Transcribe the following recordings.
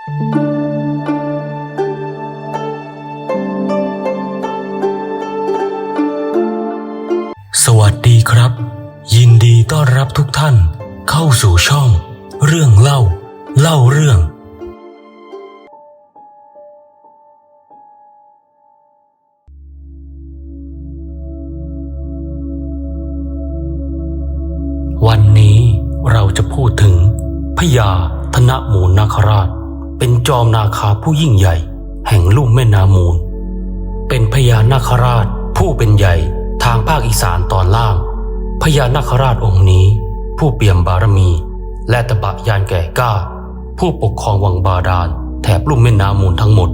สวัสดีครับ ยินดีต้อนรับทุกท่านเข้าสู่ช่อง เรื่องเล่า เล่าเรื่อง วันนี้เราจะพูดถึงพญาธนมูลนาคราช เป็นจอมนาคาผู้ยิ่งใหญ่ แห่งลุ่มแม่นามูล เป็นพญานาคราชผู้เป็นใหญ่ทางภาคอีสานตอนล่าง พญานาคราชองค์นี้ ผู้เปี่ยมบารมี และตบะยานแก่กล้า ผู้ปกครองวังบาดาลแถบลุ่มแม่น้ำมูลทั้งหมด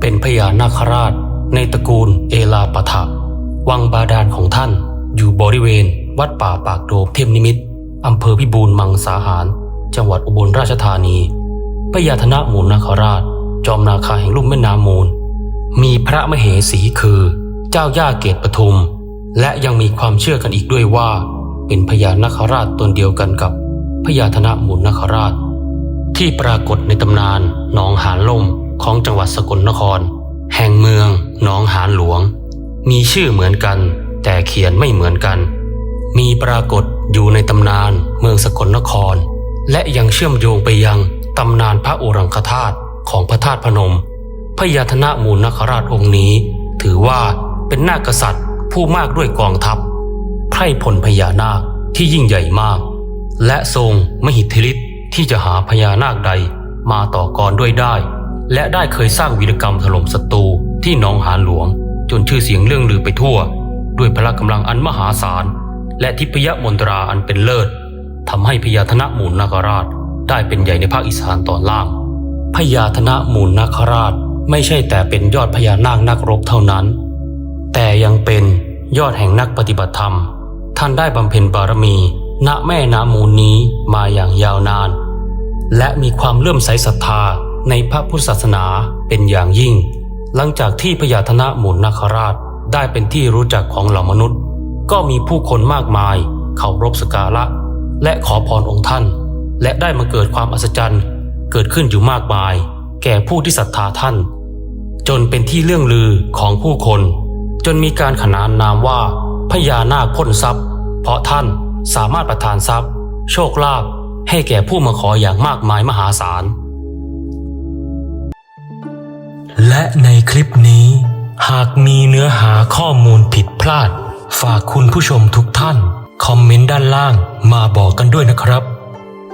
เป็นพญานาคราช ในตระกูลเอลาปะทะวังบาดาลของท่าน อยู่บริเวณ วัดป่าปากโดมเทพนิมิตรอำเภอพิบูลมังสาหาร จังหวัดอุบลราชธานี พญาธนมูลนาคราช จอมนาคาแห่งลุ่มแม่น้ำมูล มีพระมเหสีคือ เจ้าย่าเกตปทุม และยังมีความเชื่อกันอีกด้วยว่า เป็นพญานาคราชตนเดียวกันกับพญาธนมูลนาคราช ที่ปรากฏในตำนานหนองหานล่มของจังหวัดสกลนคร แห่งเมืองหนองหานหลวง มีชื่อเหมือนกัน แต่เขียนไม่เหมือนกัน มีปรากฏอยู่ในตำนานเมืองสกลนคร และยังเชื่อมโยงไปยัง ตำนานพระโอรังคธาตุของพระธาตุพนม พญาธนมูลนคราชองค์นี้ ถือว่าเป็นนาคกษัตริย์ผู้มากด้วยกองทัพไพร่พลพญานาคที่ยิ่งใหญ่มาก และทรงมหิทธิฤทธิ์ที่จะหาพญานาคใดมาต่อกรด้วยได้ และได้เคยสร้างวีรกรรมถล่มศัตรูที่หนองหานหลวง จนชื่อเสียงเรื่องลือไปทั่ว ด้วยพละกำลังอันมหาศาล และทิพยมนตราอันเป็นเลิศทำให้พญาธนมูลนาคราช ได้เป็นใหญ่ในภาคอีสานตอนล่าง พญาธนมูลนาคราชไม่ใช่แต่เป็นยอดพญานาคนักรบเท่านั้น แต่ยังเป็นยอดแห่งนักปฏิบัติธรรม ท่านได้บำเพ็ญบารมี ณแม่นามูลนี้มาอย่างยาวนาน และมีความเลื่อมใสศรัทธาในพระพุทธศาสนาเป็นอย่างยิ่ง หลังจากที่พญาธนมูลนาคราชได้เป็นที่รู้จักของเหล่ามนุษย์ ก็มีผู้คนมากมายเคารพสกการะ และขอพรองค์ท่าน และได้มาเกิดความอัศจรรย์เกิดขึ้นอยู่มากมาย แก่ผู้ที่ศรัทธาท่าน จนเป็นที่เรื่องลือของผู้คน จนมีการขนานนามว่าพญานาคพ่นทรัพย์ เพราะท่านสามารถประทานทรัพย์ โชคลาภให้แก่ผู้มาขออย่างมากมายมหาศาล และในคลิปนี้ หากมีเนื้อหาข้อมูลผิดพลาด ฝากคุณผู้ชมทุกท่าน คอมเมนต์ด้านล่างมาบอกกันด้วยนะครับ